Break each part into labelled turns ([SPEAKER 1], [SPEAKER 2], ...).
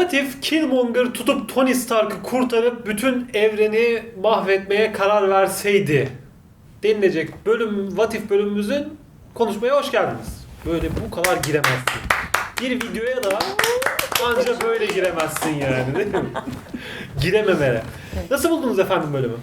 [SPEAKER 1] What if Killmonger tutup Tony Stark'ı kurtarıp bütün evreni mahvetmeye karar verseydi? Denilecek bölüm What if bölümümüzün konuşmaya hoş geldiniz. Böyle bu kadar giremezsin. Bir videoya da anca böyle giremezsin yani değil mi? Girememeli. Nasıl buldunuz efendim bölümü?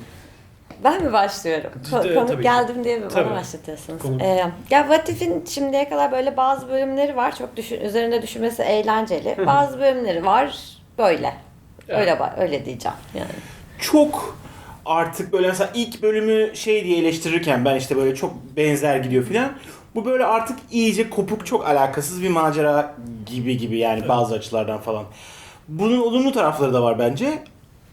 [SPEAKER 2] Ben mi başlıyorum? Ko-
[SPEAKER 1] Tabii
[SPEAKER 2] konuk
[SPEAKER 1] ki.
[SPEAKER 2] geldim diye mi
[SPEAKER 1] Tabii.
[SPEAKER 2] bana başlatıyorsunuz?
[SPEAKER 1] Konuk.
[SPEAKER 2] Ee, ya What If'in şimdiye kadar böyle bazı bölümleri var. Çok düşün, üzerinde düşünmesi eğlenceli. Bazı bölümleri var böyle.
[SPEAKER 1] Evet.
[SPEAKER 2] Öyle ba- öyle diyeceğim yani.
[SPEAKER 3] çok artık böyle mesela ilk bölümü şey diye eleştirirken ben işte böyle çok benzer gidiyor filan. Bu böyle artık iyice kopuk çok alakasız bir macera gibi gibi yani bazı açılardan falan. Bunun olumlu tarafları da var bence.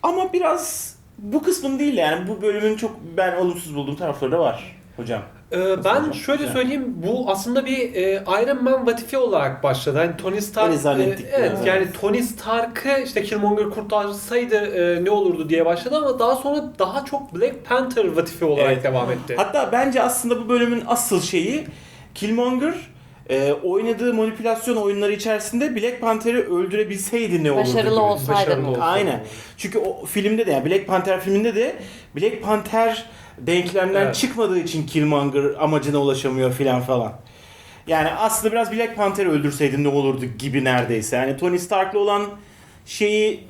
[SPEAKER 3] Ama biraz bu kısmın değil yani bu bölümün çok ben olumsuz bulduğum tarafları da var hocam.
[SPEAKER 1] Ee, ben
[SPEAKER 3] hocam?
[SPEAKER 1] şöyle söyleyeyim bu aslında bir e, Iron Man vatifi olarak başladı. Hani Tony Stark
[SPEAKER 3] Öyle zannettik
[SPEAKER 1] e, evet
[SPEAKER 3] biraz,
[SPEAKER 1] yani Tony Stark'ı işte Killmonger kurtarsaydı e, ne olurdu diye başladı ama daha sonra daha çok Black Panther vatifi olarak
[SPEAKER 3] Evet.
[SPEAKER 1] devam etti.
[SPEAKER 3] Hatta bence aslında bu bölümün asıl şeyi Killmonger e, oynadığı manipülasyon oyunları içerisinde Black Panther'i öldürebilseydi ne olurdu
[SPEAKER 2] Başarılı
[SPEAKER 3] gibi.
[SPEAKER 2] olsaydı
[SPEAKER 1] Başarılı
[SPEAKER 2] mı?
[SPEAKER 1] olsaydı.
[SPEAKER 3] Aynen. Çünkü o filmde de yani Black Panther filminde de Black Panther denklemden
[SPEAKER 1] Evet.
[SPEAKER 3] çıkmadığı için Killmonger amacına ulaşamıyor filan falan. Yani aslında biraz Black Panther'i öldürseydi ne olurdu gibi neredeyse. Yani Tony Stark'la olan şeyi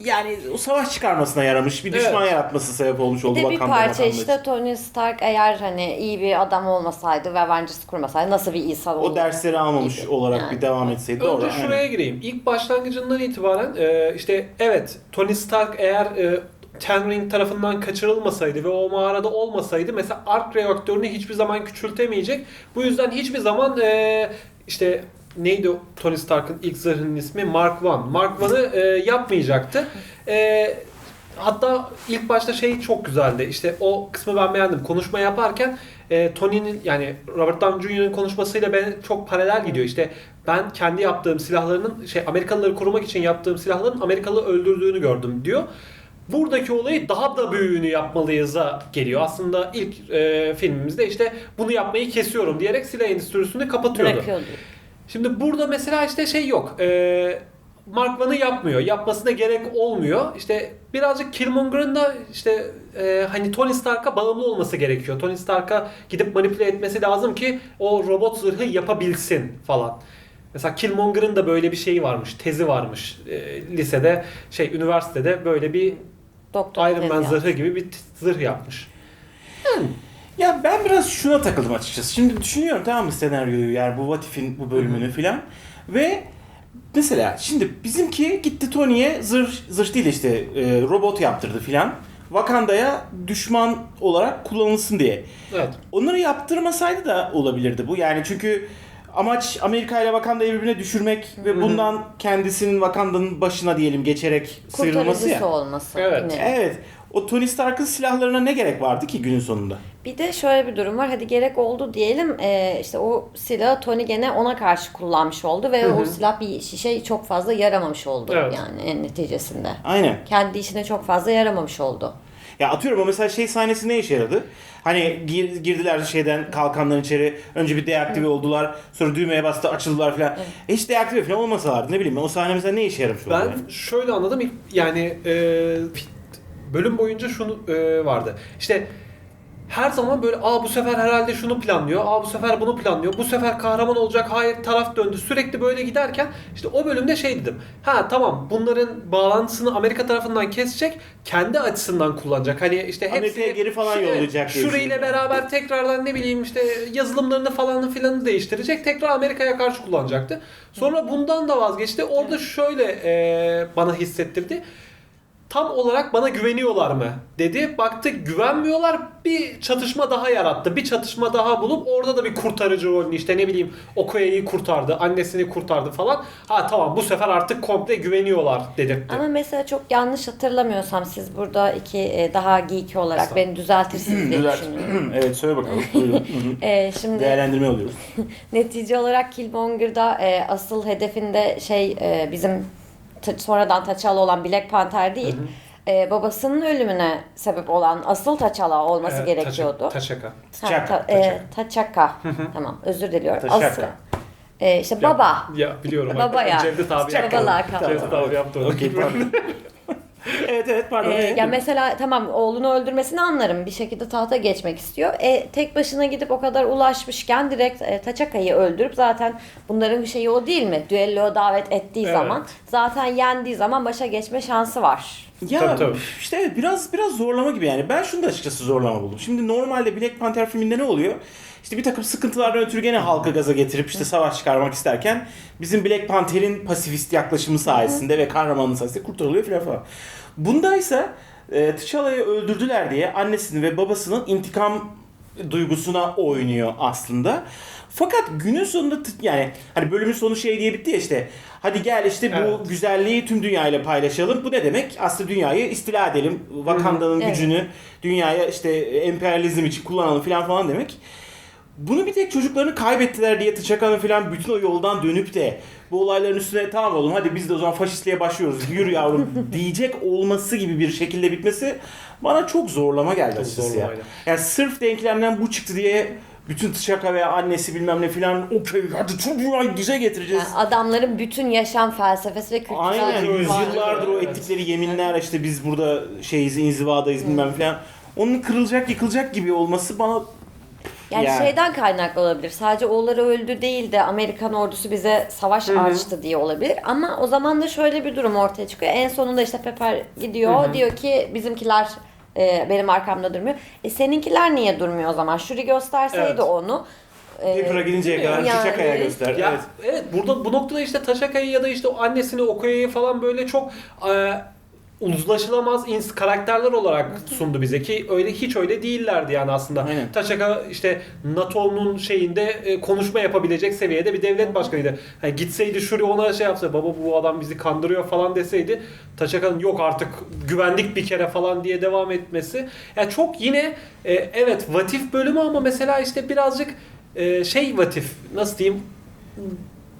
[SPEAKER 3] yani o savaş çıkarmasına yaramış, bir düşman
[SPEAKER 1] Evet.
[SPEAKER 3] yaratması sebep olmuş oldu
[SPEAKER 2] Bir de bir parça işte Tony Stark eğer hani iyi bir adam olmasaydı ve Avengers kurmasaydı nasıl bir insan olurdu?
[SPEAKER 3] O dersleri almamış
[SPEAKER 2] gibi.
[SPEAKER 3] olarak
[SPEAKER 2] Yani.
[SPEAKER 3] bir devam etseydi
[SPEAKER 1] Önce
[SPEAKER 3] doğru.
[SPEAKER 1] şuraya
[SPEAKER 3] aynen.
[SPEAKER 1] gireyim. İlk başlangıcından itibaren e, işte evet Tony Stark eğer e, Ten Ring tarafından kaçırılmasaydı ve o mağarada olmasaydı mesela ark reaktörünü hiçbir zaman küçültemeyecek. Bu yüzden hiçbir zaman e, işte neydi Tony Stark'ın ilk zırhının ismi? Mark One. Mark One'ı e, yapmayacaktı. E, hatta ilk başta şey çok güzeldi. İşte o kısmı ben beğendim. Konuşma yaparken e, Tony'nin yani Robert Downey Jr.'ın konuşmasıyla ben çok paralel gidiyor. İşte ben kendi yaptığım silahlarının şey Amerikalıları korumak için yaptığım silahların Amerikalı öldürdüğünü gördüm diyor. Buradaki olayı daha da büyüğünü yapmalıyız'a geliyor. Aslında ilk e, filmimizde işte bunu yapmayı kesiyorum diyerek silah endüstrisini kapatıyordu.
[SPEAKER 2] Bırakıyordu.
[SPEAKER 1] Şimdi burada mesela işte şey yok. Ee, Mark One'ı yapmıyor. Yapmasına gerek olmuyor. İşte birazcık Killmonger'ın da işte e, hani Tony Stark'a bağımlı olması gerekiyor. Tony Stark'a gidip manipüle etmesi lazım ki o robot zırhı yapabilsin falan. Mesela Killmonger'ın da böyle bir şeyi varmış, tezi varmış. E, lisede, şey üniversitede böyle bir
[SPEAKER 2] Doktor
[SPEAKER 1] Iron Man zırhı gibi bir zırh yapmış.
[SPEAKER 3] Ya ben biraz şuna takıldım açıkçası. Şimdi düşünüyorum tamam mı senaryoyu yani bu What If'in bu bölümünü filan. Ve mesela şimdi bizimki gitti Tony'ye zırh, zırh değil de işte e, robot yaptırdı filan. Wakanda'ya düşman olarak kullanılsın diye.
[SPEAKER 1] Evet.
[SPEAKER 3] Onları yaptırmasaydı da olabilirdi bu. Yani çünkü amaç Amerika ile Wakanda'yı birbirine düşürmek ve bundan kendisinin Wakanda'nın başına diyelim geçerek sıyrılması
[SPEAKER 2] Kurtarıcısı
[SPEAKER 3] ya.
[SPEAKER 2] olması.
[SPEAKER 1] Evet.
[SPEAKER 2] yine.
[SPEAKER 3] Evet. O Tony Stark'ın silahlarına ne gerek vardı ki günün sonunda?
[SPEAKER 2] Bir de şöyle bir durum var. Hadi gerek oldu diyelim. Ee, işte o silahı Tony gene ona karşı kullanmış oldu ve o silah bir şişe çok fazla yaramamış oldu
[SPEAKER 1] Evet.
[SPEAKER 2] yani en neticesinde.
[SPEAKER 3] Aynen.
[SPEAKER 2] Kendi işine çok fazla yaramamış oldu.
[SPEAKER 3] Ya atıyorum o mesela şey sahnesi ne işe yaradı? Hani gir- girdiler şeyden kalkandan içeri. Önce bir deaktive oldular. Sonra düğmeye bastı açıldılar falan. E hiç deaktive falan olmasalardı ne bileyim ben o sahne mesela ne işe yaramış?
[SPEAKER 1] Ben şöyle anladım. Yani e, bölüm boyunca şunu e, vardı. İşte her zaman böyle aa bu sefer herhalde şunu planlıyor. Aa bu sefer bunu planlıyor. Bu sefer kahraman olacak. Hayır taraf döndü. Sürekli böyle giderken işte o bölümde şey dedim. Ha tamam bunların bağlantısını Amerika tarafından kesecek. Kendi açısından kullanacak. Hani işte hepsini
[SPEAKER 3] Amerika'ya geri falan
[SPEAKER 1] şu-
[SPEAKER 3] yollayacak
[SPEAKER 1] Şurayla beraber tekrardan ne bileyim işte yazılımlarını falan filanı değiştirecek. Tekrar Amerika'ya karşı kullanacaktı. Sonra bundan da vazgeçti. Orada şöyle e, bana hissettirdi. Tam olarak bana güveniyorlar mı dedi. Baktık güvenmiyorlar. Bir çatışma daha yarattı. Bir çatışma daha bulup orada da bir kurtarıcı rolünü işte ne bileyim Okoye'yi kurtardı. Annesini kurtardı falan. Ha tamam bu sefer artık komple güveniyorlar dedirtti.
[SPEAKER 2] Ama mesela çok yanlış hatırlamıyorsam siz burada iki e, daha geek olarak beni düzeltirsiniz diye
[SPEAKER 3] Düzelt.
[SPEAKER 2] düşünüyorum.
[SPEAKER 3] evet söyle bakalım.
[SPEAKER 2] E, şimdi
[SPEAKER 3] Değerlendirme alıyoruz.
[SPEAKER 2] netice olarak Killmonger'da e, asıl hedefinde şey e, bizim ta- sonradan Taçalı olan Black Panther değil. e, babasının ölümüne sebep olan asıl Taçala olması
[SPEAKER 1] Evet,
[SPEAKER 2] gerekiyordu.
[SPEAKER 1] Taşaka.
[SPEAKER 2] Ha,
[SPEAKER 3] Taçaka,
[SPEAKER 2] ta- e, Taçaka. tamam özür diliyorum.
[SPEAKER 3] Taçaka.
[SPEAKER 2] Asıl. E, işte
[SPEAKER 1] Ya-
[SPEAKER 2] baba.
[SPEAKER 1] Ya biliyorum.
[SPEAKER 2] Baba ya.
[SPEAKER 1] Cevdet abi yaptı.
[SPEAKER 2] baba lakabı.
[SPEAKER 1] Cevdet abi yaptı onu.
[SPEAKER 3] Evet evet pardon.
[SPEAKER 2] Ee,
[SPEAKER 3] evet.
[SPEAKER 2] ya mesela tamam oğlunu öldürmesini anlarım. Bir şekilde tahta geçmek istiyor. E, tek başına gidip o kadar ulaşmışken direkt e, Taçaka'yı öldürüp zaten bunların bir şeyi o değil mi? Düelloya davet ettiği
[SPEAKER 1] Evet.
[SPEAKER 2] zaman zaten yendiği zaman başa geçme şansı var.
[SPEAKER 3] Ya
[SPEAKER 1] Tabii, tabii.
[SPEAKER 3] işte biraz biraz zorlama gibi yani. Ben şunu da açıkçası zorlama buldum. Şimdi normalde Black Panther filminde ne oluyor? İşte bir takım sıkıntılardan ötürü gene halkı gaza getirip işte savaş çıkarmak isterken bizim Black Panther'in pasifist yaklaşımı sayesinde ve kahramanlığı sayesinde kurtarılıyor filan falan. Bundaysa e, T'Challa'yı öldürdüler diye annesinin ve babasının intikam duygusuna oynuyor aslında. Fakat günün sonunda yani hani bölümün sonu şey diye bitti ya işte. Hadi gel işte bu
[SPEAKER 1] Evet.
[SPEAKER 3] güzelliği tüm dünyayla paylaşalım. Bu ne demek? Aslında dünyayı istila edelim. Wakanda'nın
[SPEAKER 2] Evet.
[SPEAKER 3] gücünü dünyaya işte emperyalizm için kullanalım falan falan demek. Bunu bir tek çocuklarını kaybettiler diye T'Chaka'nın falan bütün o yoldan dönüp de bu olayların üstüne tamam oğlum hadi biz de o zaman faşistliğe başlıyoruz yürü yavrum diyecek olması gibi bir şekilde bitmesi bana çok zorlama geldi açıkçası ya. Yani sırf denklemden bu çıktı diye bütün T'Chaka veya annesi bilmem ne filan okey hadi tüm dünyayı dize getireceğiz.
[SPEAKER 2] Yani adamların bütün yaşam felsefesi ve kültürel
[SPEAKER 3] Aynen yüzyıllardır o
[SPEAKER 1] Evet.
[SPEAKER 3] ettikleri yeminler işte biz burada şeyiz inzivadayız bilmem falan. Onun kırılacak yıkılacak gibi olması bana
[SPEAKER 2] Yani,
[SPEAKER 3] Yani.
[SPEAKER 2] şeyden kaynaklı olabilir. Sadece oğulları öldü değil de Amerikan ordusu bize savaş açtı diye olabilir. Ama o zaman da şöyle bir durum ortaya çıkıyor. En sonunda işte Pepper gidiyor. Diyor ki bizimkiler e, benim arkamda durmuyor. E seninkiler niye durmuyor o zaman? Shuri gösterseydi
[SPEAKER 1] Evet.
[SPEAKER 2] onu. e,
[SPEAKER 3] Pepper'a gidinceye kadar
[SPEAKER 2] yani-
[SPEAKER 3] T'Chaka'ya göster.
[SPEAKER 1] Ya
[SPEAKER 3] Evet.
[SPEAKER 1] evet. burada bu noktada işte Taşaka'yı ya da işte o annesini Okoya'yı falan böyle çok e, uzlaşılamaz ins karakterler olarak sundu bize ki öyle hiç öyle değillerdi yani aslında.
[SPEAKER 3] Aynen.
[SPEAKER 1] Taşaka işte NATO'nun şeyinde e, konuşma yapabilecek seviyede bir devlet başkanıydı. Yani gitseydi şuraya ona şey yapsa baba bu adam bizi kandırıyor falan deseydi Taşaka'nın yok artık güvendik bir kere falan diye devam etmesi. Yani çok yine e, evet vatif bölümü ama mesela işte birazcık e, şey vatif nasıl diyeyim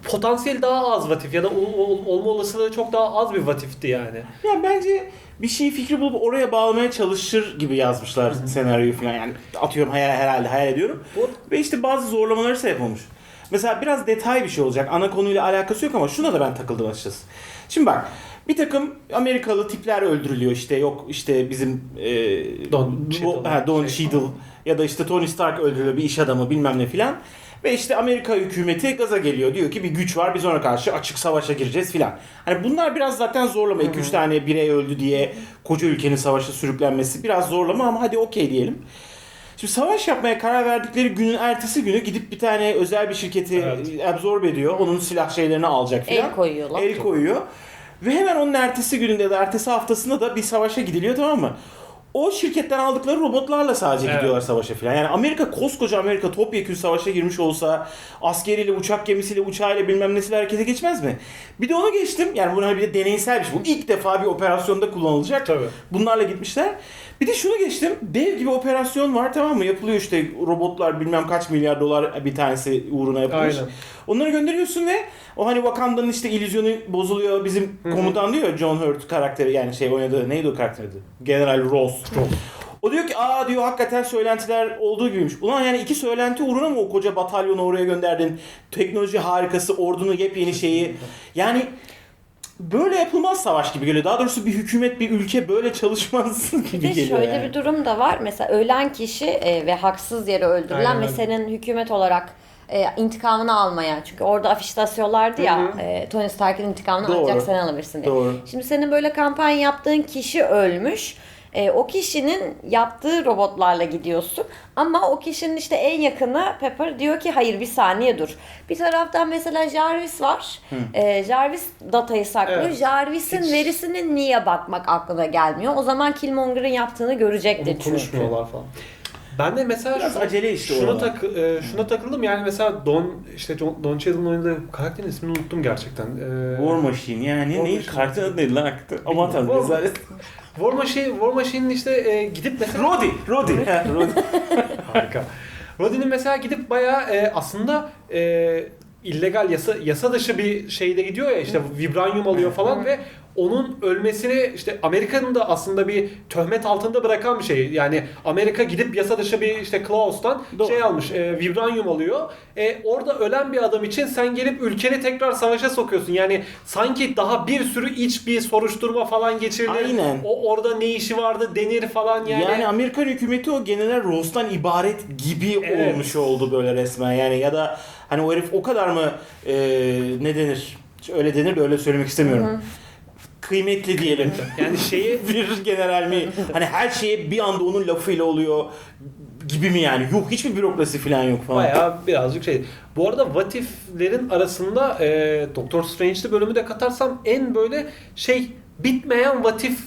[SPEAKER 1] potansiyel daha az vatif ya da ol- ol- olma olasılığı çok daha az bir vatifti yani.
[SPEAKER 3] Ya bence bir şey fikri bulup oraya bağlamaya çalışır gibi yazmışlar senaryoyu falan yani atıyorum hayal herhalde hayal ediyorum.
[SPEAKER 1] Bu-
[SPEAKER 3] Ve işte bazı zorlamaları sebep olmuş. Mesela biraz detay bir şey olacak. Ana konuyla alakası yok ama şuna da ben takıldım açıkçası. Şimdi bak bir takım Amerikalı tipler öldürülüyor işte yok işte bizim e,
[SPEAKER 1] Don
[SPEAKER 3] bu-
[SPEAKER 1] Cheadle.
[SPEAKER 3] ha, Don
[SPEAKER 1] Şey.
[SPEAKER 3] Cheadle ya da işte Tony Stark öldürülüyor bir iş adamı bilmem ne filan. Ve işte Amerika hükümeti gaza geliyor. Diyor ki bir güç var biz ona karşı açık savaşa gireceğiz filan. Hani bunlar biraz zaten zorlama. 2-3 tane birey öldü diye koca ülkenin savaşa sürüklenmesi biraz zorlama ama hadi okey diyelim. Şimdi savaş yapmaya karar verdikleri günün ertesi günü gidip bir tane özel bir şirketi
[SPEAKER 1] Evet.
[SPEAKER 3] absorbe ediyor. Onun silah şeylerini alacak filan.
[SPEAKER 2] El koyuyorlar.
[SPEAKER 3] El koyuyor. Ve hemen onun ertesi gününde da ertesi haftasında da bir savaşa gidiliyor tamam mı? O şirketten aldıkları robotlarla sadece
[SPEAKER 1] Evet.
[SPEAKER 3] gidiyorlar savaşa filan. Yani Amerika koskoca Amerika topyekün savaşa girmiş olsa askeriyle, uçak gemisiyle, uçağıyla bilmem nesiyle harekete geçmez mi? Bir de onu geçtim. Yani bunu bir de deneysel bir şey. Bu ilk defa bir operasyonda kullanılacak.
[SPEAKER 1] Tabii.
[SPEAKER 3] Bunlarla gitmişler. Bir de şunu geçtim. Dev gibi operasyon var tamam mı? Yapılıyor işte robotlar bilmem kaç milyar dolar bir tanesi uğruna yapılmış.
[SPEAKER 1] Aynen.
[SPEAKER 3] Onları gönderiyorsun ve o hani Wakanda'nın işte illüzyonu bozuluyor. Bizim komutan diyor ya, John Hurt karakteri yani şey oynadığı neydi o karakteri? General Ross. O diyor ki aa diyor hakikaten söylentiler olduğu gibiymiş. Ulan yani iki söylenti uğruna mı o koca batalyonu oraya gönderdin? Teknoloji harikası, ordunun yepyeni şeyi. Yani böyle yapılmaz savaş gibi geliyor. Daha doğrusu bir hükümet, bir ülke böyle çalışmaz gibi
[SPEAKER 2] Bir
[SPEAKER 3] geliyor
[SPEAKER 2] şöyle
[SPEAKER 3] yani.
[SPEAKER 2] bir durum da var. Mesela ölen kişi e, ve haksız yere öldürülen
[SPEAKER 1] Aynen
[SPEAKER 2] ve senin hükümet olarak e, intikamını almaya. Çünkü orada afişte asıyorlardı ya e, Tony Stark'ın intikamını
[SPEAKER 3] Doğru.
[SPEAKER 2] ancak sen alabilirsin diye.
[SPEAKER 3] Doğru.
[SPEAKER 2] Şimdi senin böyle kampanya yaptığın kişi ölmüş. E, o kişinin yaptığı robotlarla gidiyorsun. Ama o kişinin işte en yakını Pepper diyor ki hayır bir saniye dur. Bir taraftan mesela Jarvis var. E, Jarvis datayı saklıyor.
[SPEAKER 1] Evet.
[SPEAKER 2] Jarvis'in
[SPEAKER 1] Hiç-
[SPEAKER 2] verisine niye bakmak aklına gelmiyor. O zaman Killmonger'ın yaptığını görecektir
[SPEAKER 1] Onu
[SPEAKER 2] çünkü.
[SPEAKER 1] konuşmuyorlar falan. Ben de mesela
[SPEAKER 3] Biraz
[SPEAKER 1] şu-
[SPEAKER 3] acele işte
[SPEAKER 1] şuna, tak, e, şuna takıldım yani mesela Don işte Don, Don Cheadle'ın oynadığı karakterin ismini unuttum gerçekten. E,
[SPEAKER 3] War Machine yani
[SPEAKER 1] War
[SPEAKER 3] neydi?
[SPEAKER 1] Machine.
[SPEAKER 3] Karakterin adı neydi lan? Aman tanrım rezalet.
[SPEAKER 1] War Machine, War Machine'in işte e, gidip mesela
[SPEAKER 3] Rodi, Rodi. Ha, Rodi.
[SPEAKER 1] Harika. Rodin'in mesela gidip bayağı e, aslında e, illegal yasa yasa dışı bir şeyde gidiyor ya işte vibranyum alıyor falan ve onun ölmesini işte Amerika'nın da aslında bir töhmet altında bırakan bir şey. Yani Amerika gidip yasa dışı bir işte Klaus'tan
[SPEAKER 3] Doğru.
[SPEAKER 1] şey almış, e, vibranyum alıyor. E, orada ölen bir adam için sen gelip ülkeni tekrar savaşa sokuyorsun. Yani sanki daha bir sürü iç bir soruşturma falan geçirilir.
[SPEAKER 3] Aynen.
[SPEAKER 1] O orada ne işi vardı denir falan yani.
[SPEAKER 3] Yani, Amerikan hükümeti o General Ross'tan ibaret gibi
[SPEAKER 1] Evet.
[SPEAKER 3] olmuş oldu böyle resmen yani ya da hani o herif o kadar mı e, ne denir öyle denir de öyle söylemek istemiyorum. Kıymetli diyelim.
[SPEAKER 1] yani şeyi
[SPEAKER 3] bir general mi? Hani her şeye bir anda onun lafıyla oluyor gibi mi yani? Yok hiçbir bürokrasi falan yok falan.
[SPEAKER 1] Bayağı birazcık şey. Bu arada What If'lerin arasında e, Doctor Strange'li bölümü de katarsam en böyle şey bitmeyen What If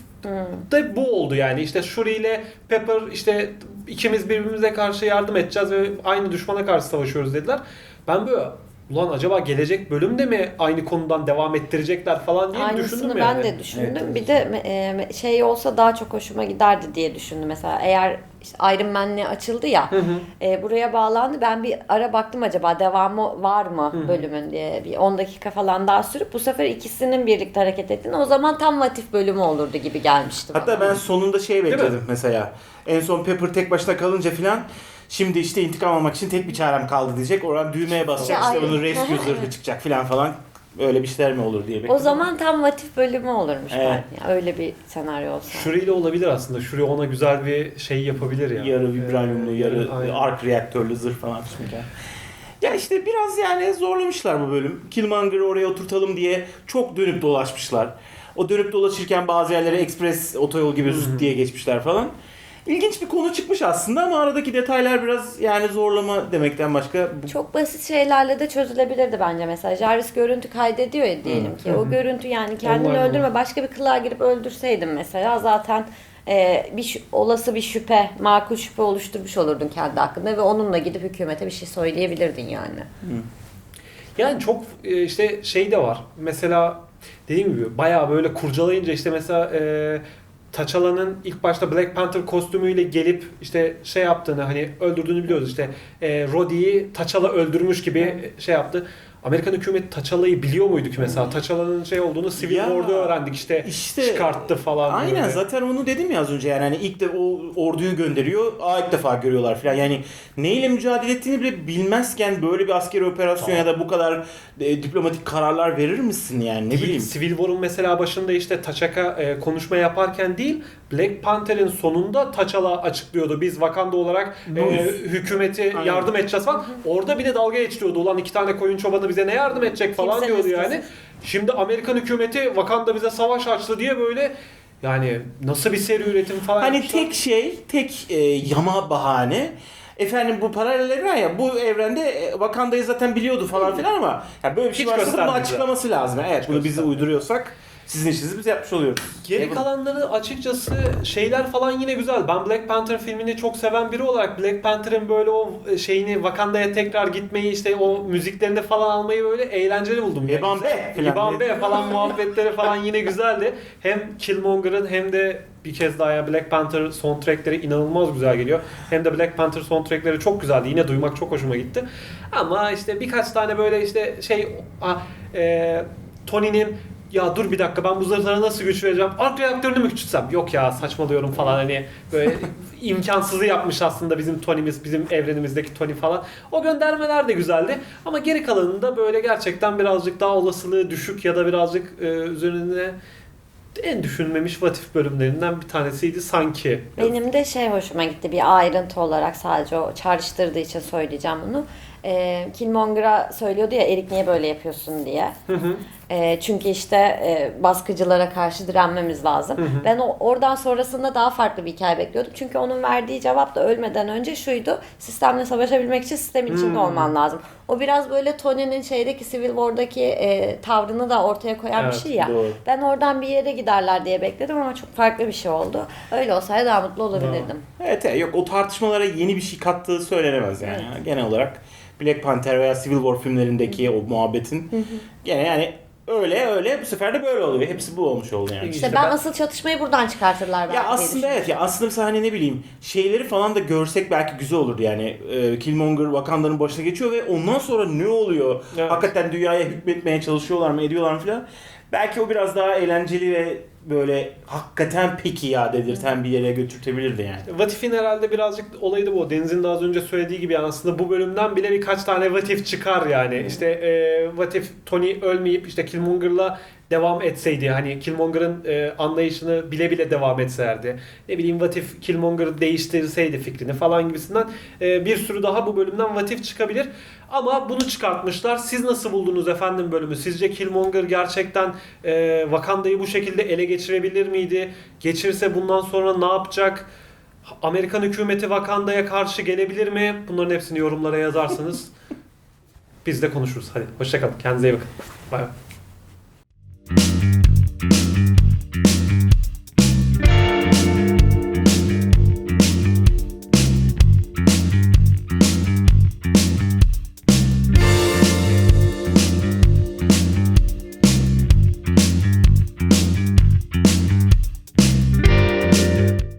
[SPEAKER 1] de bu oldu yani. İşte Shuri ile Pepper işte ikimiz birbirimize karşı yardım edeceğiz ve aynı düşmana karşı savaşıyoruz dediler. Ben böyle ulan acaba gelecek bölümde mi aynı konudan devam ettirecekler falan diye düşündüm
[SPEAKER 2] Aynısını
[SPEAKER 1] yani.
[SPEAKER 2] ben de düşündüm.
[SPEAKER 3] Evet,
[SPEAKER 2] bir de e, şey olsa daha çok hoşuma giderdi diye düşündüm. Mesela eğer işte Iron Man'le açıldı ya
[SPEAKER 1] Hı hı.
[SPEAKER 2] e, buraya bağlandı. Ben bir ara baktım acaba devamı var mı bölümün diye. Bir 10 dakika falan daha sürüp bu sefer ikisinin birlikte hareket ettiğini o zaman tam Vatif bölümü olurdu gibi gelmişti bana.
[SPEAKER 3] Hatta ben sonunda şey bekledim mesela. En son Pepper tek başına kalınca filan Şimdi işte intikam almak için tek bir çarem kaldı diyecek. Oradan düğmeye basacak. İşte bunun rescue zırhı çıkacak filan falan. Öyle bir şeyler mi olur diye bekledim.
[SPEAKER 2] O zaman tam Vatif bölümü olurmuş
[SPEAKER 3] Evet.
[SPEAKER 2] belki. Öyle bir senaryo olsa.
[SPEAKER 1] Shuri ile olabilir aslında. Shuri ona güzel bir şey yapabilir ya.
[SPEAKER 3] Yarı vibranyumlu,
[SPEAKER 1] Ee,
[SPEAKER 3] yarı
[SPEAKER 1] aynen.
[SPEAKER 3] ark reaktörlü zırh falan pişmişler. Ya işte biraz yani zorlamışlar bu bölüm. Killmonger'ı oraya oturtalım diye çok dönüp dolaşmışlar. O dönüp dolaşırken bazı yerlere ekspres otoyol gibi zıt diye geçmişler falan. İlginç bir konu çıkmış aslında ama aradaki detaylar biraz yani zorlama demekten başka
[SPEAKER 2] Çok basit şeylerle de çözülebilirdi bence mesela. Jarvis görüntü kaydediyor ya diyelim ki. O görüntü yani kendini
[SPEAKER 1] Onlar
[SPEAKER 2] öldürme başka bir kılığa girip öldürseydin mesela zaten e, bir olası bir şüphe, makul şüphe oluşturmuş olurdun kendi hakkında ve onunla gidip hükümete bir şey söyleyebilirdin yani.
[SPEAKER 1] Yani çok e, işte şey de var. Mesela dediğim gibi bayağı böyle kurcalayınca işte mesela e, T'Challa'nın ilk başta Black Panther kostümüyle gelip işte şey yaptığını hani öldürdüğünü biliyoruz işte e, Rhodey'i T'Challa öldürmüş gibi şey yaptı. Amerikan hükümeti T'Challa'yı biliyor muydu ki mesela? T'Challa'nın şey olduğunu Civil
[SPEAKER 3] Ya,
[SPEAKER 1] War'da öğrendik işte,
[SPEAKER 3] işte-
[SPEAKER 1] çıkarttı falan.
[SPEAKER 3] Aynen
[SPEAKER 1] böyle.
[SPEAKER 3] zaten onu dedim ya az önce yani hani ilk de o orduyu gönderiyor aa ilk defa görüyorlar falan yani neyle mücadele ettiğini bile bilmezken böyle bir askeri operasyon ya da bu kadar e, diplomatik kararlar verir misin yani ne bileyim.
[SPEAKER 1] Civil War'un mesela başında işte T'Chaka e, konuşma yaparken değil Black Panther'in sonunda T'Challa açıklıyordu. Biz Wakanda olarak e, hükümeti
[SPEAKER 3] Aynen.
[SPEAKER 1] yardım edeceğiz falan. Orada bile dalga geçiliyordu. Ulan iki tane koyun çobanı bize ne yardım edecek falan
[SPEAKER 2] Kimse
[SPEAKER 1] diyordu yani. Şimdi Amerikan hükümeti Wakanda bize savaş açtı diye böyle yani nasıl bir seri üretim falan
[SPEAKER 3] Hani
[SPEAKER 1] yapmışlar.
[SPEAKER 3] tek şey tek e, yama bahane Efendim bu paralel evren ya bu evrende e, Wakanda'yı zaten biliyordu falan filan ama ya böyle bir şey
[SPEAKER 1] Hiç
[SPEAKER 3] varsa bunu
[SPEAKER 1] göstermediler.
[SPEAKER 3] açıklaması lazım. Evet bunu bizi
[SPEAKER 1] göstermediler.
[SPEAKER 3] uyduruyorsak sizin işinizi biz yapmış oluyoruz.
[SPEAKER 1] Geri
[SPEAKER 3] E, bu-
[SPEAKER 1] kalanları açıkçası şeyler falan yine güzel. Ben Black Panther filmini çok seven biri olarak Black Panther'ın böyle o şeyini Wakanda'ya tekrar gitmeyi işte o müziklerini falan almayı böyle eğlenceli buldum.
[SPEAKER 3] Eban be
[SPEAKER 1] be falan muhabbetleri falan yine güzeldi. Hem Killmonger'ın hem de bir kez daha ya Black Panther soundtrackleri inanılmaz güzel geliyor. Hem de Black Panther soundtrackleri çok güzeldi. Yine duymak çok hoşuma gitti. Ama işte birkaç tane böyle işte şey e, Tony'nin ya dur bir dakika ben bu zırhlara nasıl güç vereceğim? Ark reaktörünü mü küçültsem? Yok ya saçmalıyorum falan hani böyle imkansızı yapmış aslında bizim Tony'miz, bizim evrenimizdeki Tony falan. O göndermeler de güzeldi. Ama geri kalanında böyle gerçekten birazcık daha olasılığı düşük ya da birazcık e, üzerine en düşünmemiş vatif bölümlerinden bir tanesiydi sanki.
[SPEAKER 2] Benim de şey hoşuma gitti bir ayrıntı olarak sadece o çağrıştırdığı için söyleyeceğim bunu. Ee, Killmonger'a söylüyordu ya Erik niye böyle yapıyorsun diye.
[SPEAKER 1] Hı hı.
[SPEAKER 2] Ee, çünkü işte e, baskıcılara karşı direnmemiz lazım.
[SPEAKER 1] Hı hı.
[SPEAKER 2] Ben o, oradan sonrasında daha farklı bir hikaye bekliyordum. Çünkü onun verdiği cevap da ölmeden önce şuydu. Sistemle savaşabilmek için sistemin içinde
[SPEAKER 1] Hmm.
[SPEAKER 2] olman lazım. O biraz böyle Tony'nin şeydeki Civil War'daki e, tavrını da ortaya koyan
[SPEAKER 1] Evet,
[SPEAKER 2] bir şey ya.
[SPEAKER 3] doğru.
[SPEAKER 2] Ben oradan bir yere giderler diye bekledim ama çok farklı bir şey oldu. Öyle olsaydı daha mutlu olabilirdim.
[SPEAKER 3] Evet, evet yok o tartışmalara yeni bir şey kattığı söylenemez yani. Genel olarak Black Panther veya Civil War filmlerindeki o muhabbetin gene yani öyle öyle bu sefer de böyle oluyor. Hepsi bu olmuş oldu yani.
[SPEAKER 2] İşte
[SPEAKER 1] İşte
[SPEAKER 2] ben,
[SPEAKER 1] ben-
[SPEAKER 2] asıl çatışmayı buradan çıkartırlar belki
[SPEAKER 3] Ya aslında evet ya aslında mesela hani ne bileyim şeyleri falan da görsek belki güzel olurdu yani. Ee, Killmonger Wakanda'nın başına geçiyor ve ondan sonra ne oluyor?
[SPEAKER 1] Evet.
[SPEAKER 3] Hakikaten dünyaya hükmetmeye çalışıyorlar mı ediyorlar mı falan. belki o biraz daha eğlenceli ve böyle hakikaten peki ya dedirten bir yere götürtebilirdi yani.
[SPEAKER 1] Vatif'in herhalde birazcık olayı da bu. Deniz'in de az önce söylediği gibi yani aslında bu bölümden bile birkaç tane Vatif çıkar yani. İşte e, Vatif Tony ölmeyip işte Killmonger'la devam etseydi hani Killmonger'ın e, anlayışını bile bile devam etserdi. Ne bileyim Vatif Killmonger'ı değiştirseydi fikrini falan gibisinden e, bir sürü daha bu bölümden Vatif çıkabilir. Ama bunu çıkartmışlar. Siz nasıl buldunuz efendim bölümü? Sizce Killmonger gerçekten e, Wakanda'yı bu şekilde ele geçirebilir miydi? Geçirse bundan sonra ne yapacak? Amerikan hükümeti Wakanda'ya karşı gelebilir mi? Bunların hepsini yorumlara yazarsınız. Biz de konuşuruz. Hadi hoşçakalın. Kendinize iyi bakın. Bay bay.